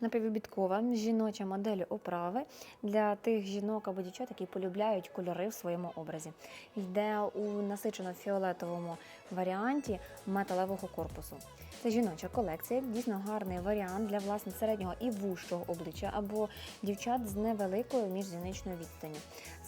Напівобідкова жіноча модель оправи для тих жінок або дівчат, які полюбляють кольори в своєму образі. Йде у насичено фіолетовому варіанті металевого корпусу. Це жіноча колекція, дійсно гарний варіант для власне середнього і вужчого обличчя або дівчат з невеликою міжзіничною відстанню.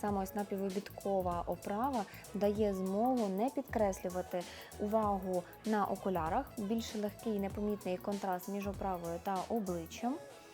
Саме ось напівобідкова оправа дає змогу не підкреслювати увагу на окулярах, більш легкий непомітний контраст між оправою та обличчям.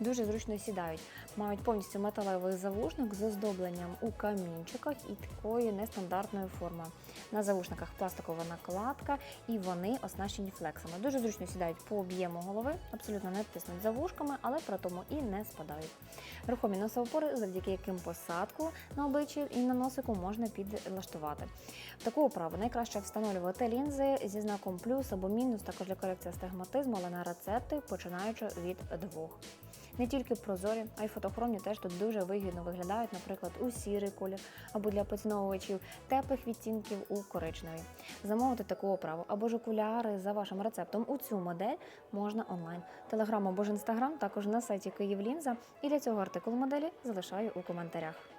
Дуже зручно сідають. Мають повністю металевий завушник з оздобленням у камінчиках і такою нестандартною формою. На завушниках пластикова накладка, і вони оснащені флексами. Дуже зручно сідають по об'єму голови, абсолютно не тиснуть за вушками, але при тому і не спадають. Рухомі носоопори, завдяки яким посадку на обличчі і на носику можна підлаштувати. В таку оправу найкраще встановлювати лінзи зі знаком плюс або мінус, також для корекції астигматизму, але на рецепти починаючи від двох. Не тільки прозорі, а й фотохромні теж тут дуже вигідно виглядають, наприклад, у сірий колір або для поціновувачів теплих відтінків у коричневий. Замовити таку оправу або ж окуляри за вашим рецептом у цю модель можна онлайн. Телеграм або ж інстаграм також на сайті Київлінза. І для цього артикул моделі залишаю у коментарях.